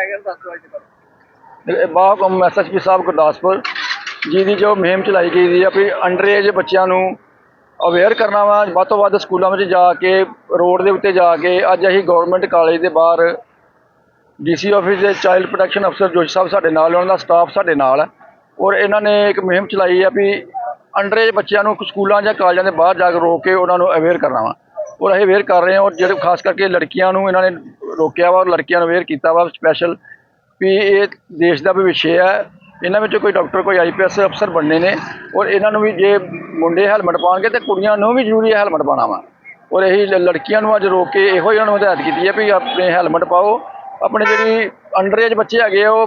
ਹੈਗਾ ਦੱਸ ਦਿਓ ਅੱਜ ਐਸਐਸਪੀ ਸਾਹਿਬ ਗੁਰਦਾਸਪੁਰ ਜੀ ਦੀ ਜੋ ਮੁਹਿੰਮ ਚਲਾਈ ਗਈ ਸੀ ਆ ਵੀ ਅੰਡਰ ਏਜ ਬੱਚਿਆਂ ਨੂੰ ਅਵੇਅਰ ਕਰਨਾ ਵਾ, ਵੱਧ ਤੋਂ ਵੱਧ ਸਕੂਲਾਂ ਵਿੱਚ ਜਾ ਕੇ, ਰੋਡ ਦੇ ਉੱਤੇ ਜਾ ਕੇ, ਅੱਜ ਅਸੀਂ ਗਵਰਨਮੈਂਟ ਕਾਲਜ ਦੇ ਬਾਹਰ ਡੀਸੀ ਆਫਿਸ ਦੇ ਚਾਈਲਡ ਪ੍ਰੋਟੈਕਸ਼ਨ ਅਫਸਰ ਜੋਸ਼ ਸਾਹਿਬ ਸਾਡੇ ਨਾਲ, ਉਹਨਾਂ ਦਾ ਸਟਾਫ ਸਾਡੇ ਨਾਲ ਹੈ ਔਰ ਇਹਨਾਂ ਨੇ ਇੱਕ ਮੁਹਿੰਮ ਚਲਾਈ ਆ ਵੀ ਅੰਡਰ ਏਜ ਬੱਚਿਆਂ ਨੂੰ ਸਕੂਲਾਂ ਜਾਂ ਕਾਲਜਾਂ ਦੇ ਬਾਹਰ ਜਾ ਕੇ ਰੋਕ ਕੇ ਉਹਨਾਂ ਨੂੰ ਅਵੇਅਰ ਕਰਨਾ ਵਾ। ਔਰ ਅਸੀਂ ਅਵੇਅਰ ਕਰ ਰਹੇ ਹਾਂ, ਔਰ ਜਿਹੜੇ ਖਾਸ ਕਰਕੇ ਲੜਕੀਆਂ ਨੂੰ ਇਹਨਾਂ ਨੇ ਰੋਕਿਆ ਵਾ ਔਰ ਲੜਕੀਆਂ ਨੂੰ ਅਵੇਅਰ ਕੀਤਾ ਵਾ ਸਪੈਸ਼ਲ ਵੀ ਇਹ ਦੇਸ਼ ਦਾ ਭਵਿੱਖ ਹੈ। ਇਹਨਾਂ ਵਿੱਚ ਕੋਈ ਡਾਕਟਰ ਕੋਈ ਆਈਪੀਐਸ ਅਫਸਰ ਬਣਨੇ ਨੇ ਔਰ ਇਹਨਾਂ ਨੂੰ ਵੀ ਜੇ ਮੁੰਡੇ ਹੈਲਮਟ ਪਾਉਣਗੇ ਤੇ ਕੁੜੀਆਂ ਨੂੰ ਵੀ ਜ਼ਰੂਰੀ ਹੈਲਮਟ ਪਾਉਣਾ ਵਾ। ਔਰ ਇਹੀ ਲੜਕੀਆਂ ਨੂੰ ਅੱਜ ਰੋਕ ਕੇ ਇਹੋ ਹੀ ਇਹਨਾਂ ਨੂੰ ਹਦਾਇਤ ਕੀਤੀ ਹੈ ਵੀ ਆਪਣੇ ਹੈਲਮਟ ਪਾਓ, ਆਪਣੇ ਜਿਹੜੀ ਅੰਡਰ ਏਜ ਬੱਚੇ ਹੈਗੇ ਆ, ਉਹ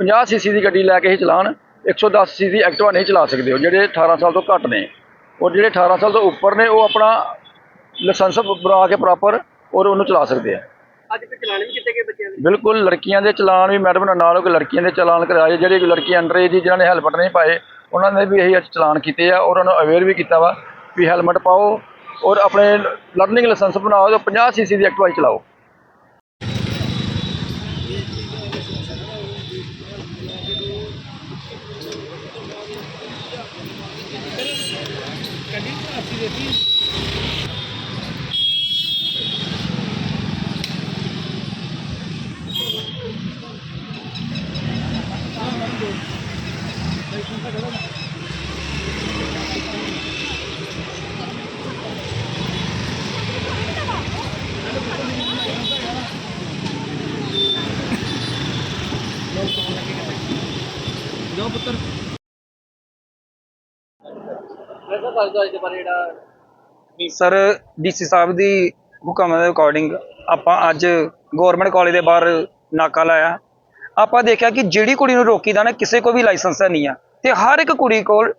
50 ਸੀਸੀ ਦੀ ਗੱਡੀ ਲੈ ਕੇ ਹੀ ਚਲਾਉਣ 110 ਸੀਸੀ ਦੀ ਐਕਟਿਵਾ ਨਹੀਂ ਚਲਾ ਸਕਦੇ ਉਹ, ਜਿਹੜੇ 18 ਸਾਲ ਤੋਂ ਘੱਟ ਨੇ। ਔਰ ਜਿਹੜੇ 18 ਸਾਲ ਤੋਂ ਉੱਪਰ ਨੇ, ਉਹ ਆਪਣਾ ਲਾਇਸੈਂਸ ਬਣਾ ਕੇ ਪ੍ਰੋਪਰ ਔਰ ਉਹਨੂੰ ਚਲਾ ਸਕਦੇ ਆ। ਅੱਜ ਤੇ ਚਲਾਨ ਵੀ ਕੀਤੇ ਗਏ ਬੱਚਿਆਂ ਦੇ? ਬਿਲਕੁਲ, ਲੜਕੀਆਂ ਦੇ ਚਲਾਨ ਵੀ ਮੈਡਮ ਨਾਲ ਹੋ ਕੇ ਲੜਕੀਆਂ ਦੇ ਚਲਾਨ ਕਰਾਏ, ਜਿਹੜੇ ਲੜਕੀ ਅੰਡਰ ਏਜ ਜਿਨ੍ਹਾਂ ਨੇ ਹੈਲਮਟ ਨਹੀਂ ਪਾਏ, ਉਹਨਾਂ ਨੇ ਵੀ ਇਹੀ ਚਲਾਨ ਕੀਤੇ ਆ ਔਰ ਉਹਨਾਂ ਨੂੰ ਅਵੇਅਰ ਵੀ ਕੀਤਾ ਵਾ ਵੀ ਹੈਲਮਟ ਪਾਓ ਔਰ ਆਪਣੇ ਲਰਨਿੰਗ ਲਾਇਸੈਂਸ ਬਣਾਓ ਤੇ 50 ਸੀਸੀ ਦੀ ਐਕਟਿਵਾ ਚਲਾਓ। ਵੈਸੇ ਦੱਸ ਦਿਓ ਦੇ ਬਾਰੇ ਜਿਹੜਾ ਸਰ ਡੀਸੀ ਸਾਹਿਬ ਦੀ ਹੁਕਮ ਦੇ ਅਕੋਰਡਿੰਗ ਆਪਾਂ ਅੱਜ ਗਵਰਨਮੈਂਟ ਕਾਲਜ ਦੇ ਬਾਹਰ ਨਾਕਾ ਲਾਇਆ। ਆਪਾਂ ਦੇਖਿਆ ਕਿ ਜਿਹੜੀ ਕੁੜੀ ਨੂੰ ਰੋਕੀਦਾ ਨਾ ਕਿਸੇ ਕੋਲ ਵੀ ਲਾਇਸੈਂਸ ਨਹੀਂ ਆ। ਤੇ ਹਰ ਇੱਕ ਕੁੜੀ ਕੋਲ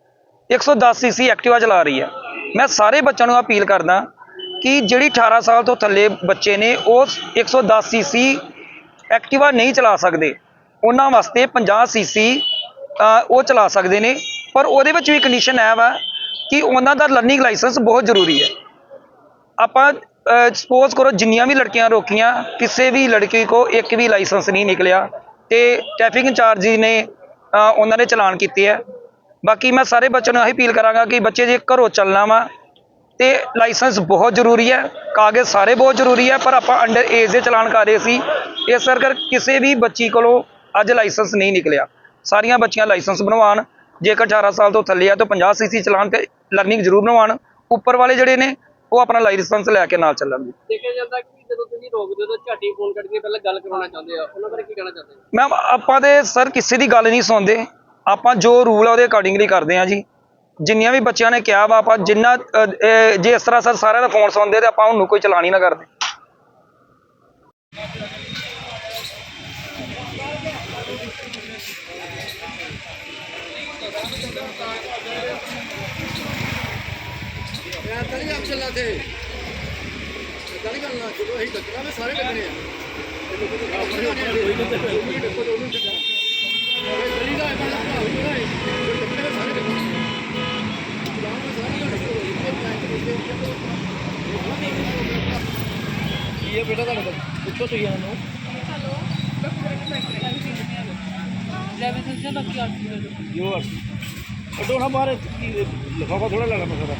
110 ਸੀਸੀ ਐਕਟਿਵਾ ਚਲਾ ਰਹੀ ਹੈ। ਮੈਂ ਸਾਰੇ ਬੱਚਿਆਂ ਨੂੰ ਅਪੀਲ ਕਰਦਾ ਕਿ ਜਿਹੜੀ 18 ਸਾਲ ਤੋਂ ਥੱਲੇ ਬੱਚੇ ਨੇ ਉਹ 110 ਸੀਸੀ ਐਕਟਿਵਾ ਨਹੀਂ ਚਲਾ ਸਕਦੇ। ਉਹਨਾਂ ਵਾਸਤੇ 50 ਸੀਸੀ ਉਹ ਚਲਾ ਸਕਦੇ ਨੇ, ਪਰ ਉਹਦੇ ਵਿੱਚ ਵੀ ਕੰਡੀਸ਼ਨ ਹੈ ਵਾ ਕਿ ਉਹਨਾਂ ਦਾ ਲਰਨਿੰਗ ਲਾਇਸੈਂਸ ਬਹੁਤ ਜ਼ਰੂਰੀ ਹੈ। ਆਪਾਂ ਸਪੋਜ਼ ਕਰੋ ਜਿੰਨੀਆਂ ਵੀ ਲੜਕੀਆਂ ਰੋਕੀਆਂ, ਕਿਸੇ ਵੀ ਲੜਕੀ ਕੋ ਇੱਕ ਵੀ ਲਾਇਸੈਂਸ ਨਹੀਂ ਨਿਕਲਿਆ ਤੇ ਟ੍ਰੈਫਿਕ ਇੰਚਾਰਜ ਜੀ ਨੇ ਉਹਨਾਂ ਨੇ ਚਲਾਨ ਕੀਤੇ ਹੈ। ਬਾਕੀ ਮੈਂ ਸਾਰੇ ਬੱਚਿਆਂ ਨੂੰ ਇਹ ਅਪੀਲ ਕਰਾਂਗਾ ਕਿ ਬੱਚੇ ਜੇ ਘਰੋਂ ਚੱਲਣਾ ਵਾ ਤੇ ਲਾਇਸੈਂਸ ਬਹੁਤ ਜ਼ਰੂਰੀ ਹੈ, ਕਾਗਜ਼ ਸਾਰੇ ਬਹੁਤ ਜ਼ਰੂਰੀ ਹੈ, ਪਰ ਆਪਾਂ ਅੰਡਰ ਏਜ ਦੇ ਚਲਾਨ ਕਰ ਰਹੇ ਸੀ। ਇਸ ਕਰਕੇ ਕਿਸੇ ਵੀ ਬੱਚੀ ਕੋਲੋਂ ਅੱਜ ਲਾਇਸੈਂਸ ਨਹੀਂ ਨਿਕਲਿਆ। ਸਾਰੀਆਂ ਬੱਚੀਆਂ ਲਾਇਸੈਂਸ ਬਣਵਾਉਣ ਜੇਕਰ 18 ਸਾਲ ਤੋਂ ਥੱਲੇ ਆ ਤਾਂ 50 ਸੀਸੀ ਚਲਾਨ ਤੇ ਲਰਨਿੰਗ ਜ਼ਰੂਰ ਬਣਵਾਉਣ ਉੱਪਰ ਵਾਲੇ ਜਿਹੜੇ ਨੇ ਉਹ ਆਪਣਾ ਲਾਇਸੈਂਸ ਲੈ ਕੇ ਨਾਲ ਚੱਲਣਗੇ ਦੇਖਿਆ ਜਾਂਦਾ ਕਿ ਜਦੋਂ ਤੁਸੀਂ ਰੋਕਦੇ ਹੋ ਤਾਂ ਝਾਟੀ ਫੋਨ ਕਰਕੇ ਪਹਿਲਾਂ ਗੱਲ ਕਰਵਾਉਣਾ ਚਾਹੁੰਦੇ ਆ। ਉਹਨਾਂ ਬਾਰੇ ਕੀ ਕਹਿਣਾ ਚਾਹੁੰਦੇ ਹੋ? ਮੈਮ ਆਪਾਂ ਤੇ ਸਰ ਕਿਸੇ ਦੀ ਗੱਲ ਨਹੀਂ ਸੁਣਦੇ। ਆਪਾਂ ਜੋ ਰੂਲ ਆ ਉਹਦੇ ਅਕੋਰਡਿੰਗਲੀ ਕਰਦੇ ਆ ਜੀ। ਜਿੰਨੀਆਂ ਵੀ ਬੱਚਿਆਂ ਨੇ ਕਿਹਾ ਵਾ ਆਪਾਂ ਜਿੰਨਾ ਜੇ ਇਸ ਤਰ੍ਹਾਂ ਸਰ ਸਾਰਿਆਂ ਦਾ ਫੋਨ ਸੁਣਦੇ ਤੇ ਆਪਾਂ ਉਹਨੂੰ ਕੋਈ ਚਲਾਨ ਹੀ ਨਾ ਕਰਦੇ। ਯਾਰ ਤਾਂ ਨਹੀਂ ਆਪ ਚੱਲਣਾ ਤੇ ਗੱਲ ਕਰਨਾ ਜਦੋਂ ਅਸੀਂ ਟੱਕਰਾਂ ਦੇ ਸਾਰੇ ਟੱਕਰੇ ਆ। ਇਹ ਬੇਟਾ ਤੁਹਾਡਾ? ਪੁੱਛੋ ਤੁਸੀਂ ਇਹਨਾਂ ਨੂੰ। ਲੈਵਲ ਸੰਜਾ ਬਾਕੀ ਆਰਟੀ ਜੋ ਅਡੋ ਨਾ ਬਾਹਰ ਲਿਖਾਵਾ ਥੋੜਾ ਲਗਾ ਮੈਂ ਸਾਰਾ